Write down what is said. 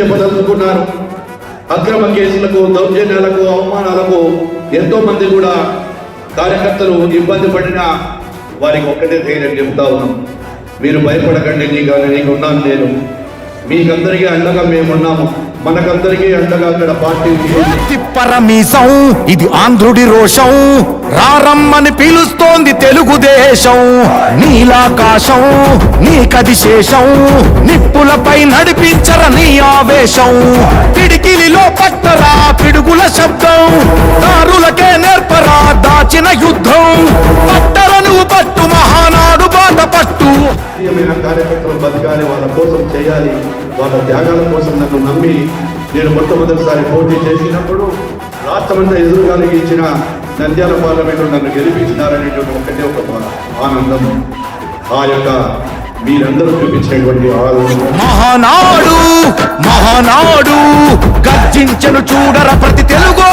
చెప్పదలుచుకున్నారు. అక్రమ కేసులకు దౌర్జన్యాలకు అవమానాలకు ఎంతో మంది కూడా కార్యకర్తలు ఇబ్బంది పడినా వారికి ఒక్కటే ధైర్యం చెబుతా ఉన్నాం. మీరు భయపడకండి నీకు కానీ నీకున్నాను నేను. మీకందరికీ అండగా మేమున్నాము. మనకందరికీ అండగా అక్కడ పార్టీ ఉంది. ఇది ఆంధ్రుడి రోషం. రారమ్మని పిలుస్తోంది తెలుగుదేశం. నీలాకాశం నీకది శేషం నిప్పులపై నడిపించర నీ ఆవేశం. పిడికిలిలో పట్టరా పిడుగుల శబ్దం. దారులకే నేర్పరా దాచిన యుద్ధం. పట్టర నువ్వు పట్టు ముఖ్యమైన కార్యకర్తలు బతకాలి వాళ్ళ కోసం చేయాలి వాళ్ళ త్యాగాల కోసం నన్ను నమ్మి నేను మొట్టమొదటిసారి పోటీ చేసినప్పుడు రాష్ట్రమంతా ఎదురుగాలికి ఇచ్చిన నంద్యాల పార్లమెంట్ నన్ను గెలిపించినారనేటువంటి ఒకటే ఒక ఆనందం. ఆ యొక్క మీరందరూ చూపించేటువంటి మహానాడు మహానాడు గర్జించను చూడర ప్రతి తెలుగు